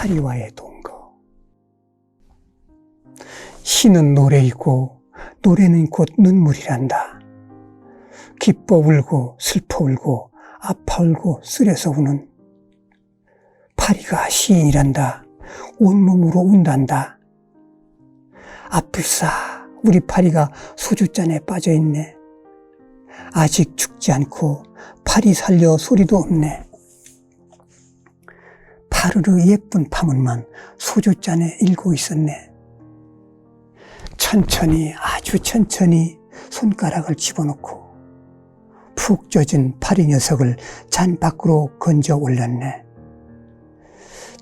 파리와의 동거. 시는 노래이고 노래는 곧 눈물이란다. 기뻐 울고 슬퍼 울고 아파 울고 쓰려서 우는 파리가 시인이란다. 온몸으로 운단다. 아플싸 우리 파리가 소주잔에 빠져있네. 아직 죽지 않고 파리 살려 소리도 없네. 파르르 예쁜 파문만 소주잔에 일고 있었네. 천천히 아주 천천히 손가락을 집어넣고 푹 젖은 파리 녀석을 잔 밖으로 건져 올렸네.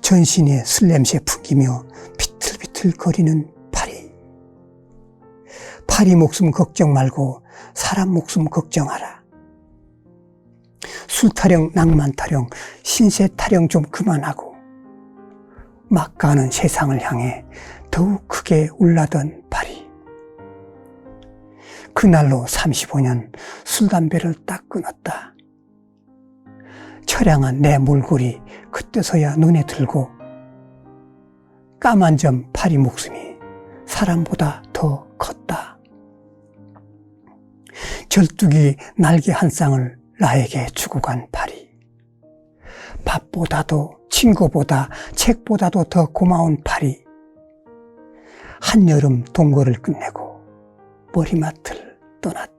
전신에 술 냄새 풍기며 비틀비틀 거리는 파리. 파리 목숨 걱정 말고 사람 목숨 걱정하라. 술 타령, 낭만 타령, 신세 타령 좀 그만하고 막 가는 세상을 향해 더욱 크게 울라던 파리. 그날로 35년 술, 담배를 딱 끊었다. 처량한 내 몰골이 그때서야 눈에 들고 까만 점 파리 목숨이 사람보다 더 컸다. 절뚝이 날개 한 쌍을 나에게 주고 간 파리. 밥보다도 친구보다 책보다도 더 고마운 파리. 한여름 동거를 끝내고 머리맡을 떠났다.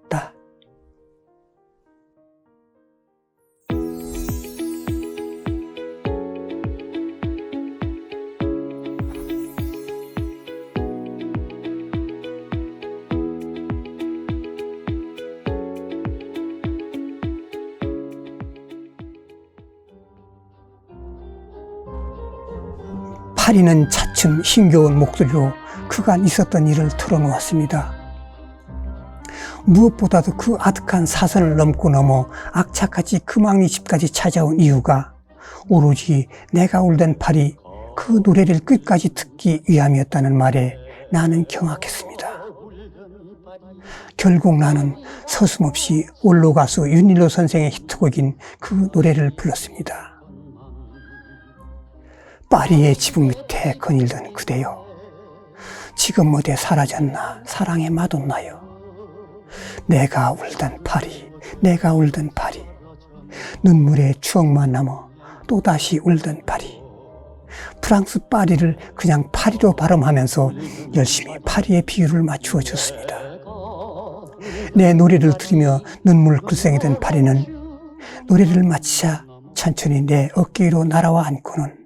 파리는 차츰 힘겨운 목소리로 그간 있었던 일을 털어놓았습니다. 무엇보다도 그 아득한 사선을 넘고 넘어 악착같이 금왕리 집까지 찾아온 이유가 오로지 내가 울던 파리 그 노래를 끝까지 듣기 위함이었다는 말에 나는 경악했습니다. 결국 나는 서슴없이 원로 가수 윤일로 선생의 히트곡인 그 노래를 불렀습니다. 파리의 지붕 밑에 거닐던 그대여 지금 어디 사라졌나 사랑에 맛없나요? 내가 울던 파리 내가 울던 파리 눈물의 추억만 남아 또다시 울던 파리. 프랑스 파리를 그냥 파리로 발음하면서 열심히 파리의 비유를 맞추어 줬습니다. 내 노래를 들으며 눈물 글썽이던 파리는 노래를 마치자 천천히 내 어깨 위로 날아와 앉고는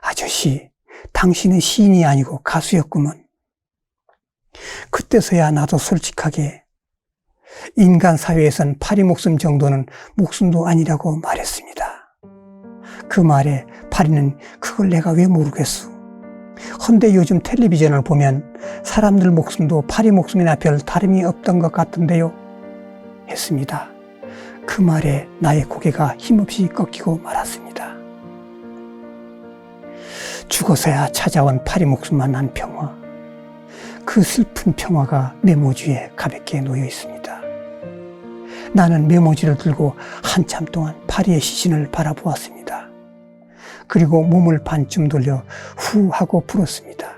아저씨, 당신은 시인이 아니고 가수였구먼. 그때서야 나도 솔직하게 인간 사회에선 파리 목숨 정도는 목숨도 아니라고 말했습니다. 그 말에 파리는 그걸 내가 왜 모르겠소. 헌데 요즘 텔레비전을 보면 사람들 목숨도 파리 목숨이나 별 다름이 없던 것 같던데요. 했습니다. 그 말에 나의 고개가 힘없이 꺾이고 말았습니다. 죽어서야 찾아온 파리 목숨만 난 평화. 그 슬픈 평화가 메모지에 가볍게 놓여 있습니다. 나는 메모지를 들고 한참 동안 파리의 시신을 바라보았습니다. 그리고 몸을 반쯤 돌려 후 하고 불었습니다.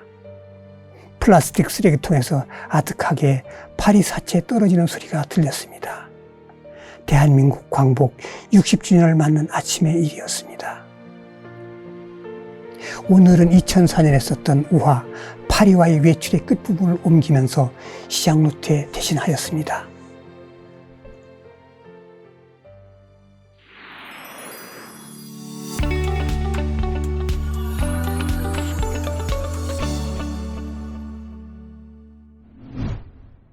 플라스틱 쓰레기통에서 아득하게 파리 사체에 떨어지는 소리가 들렸습니다. 대한민국 광복 60주년을 맞는 아침의 일이었습니다. 오늘은 2004년에 썼던 우화 파리와의 외출의 끝부분을 옮기면서 시작 노트에 대신하였습니다.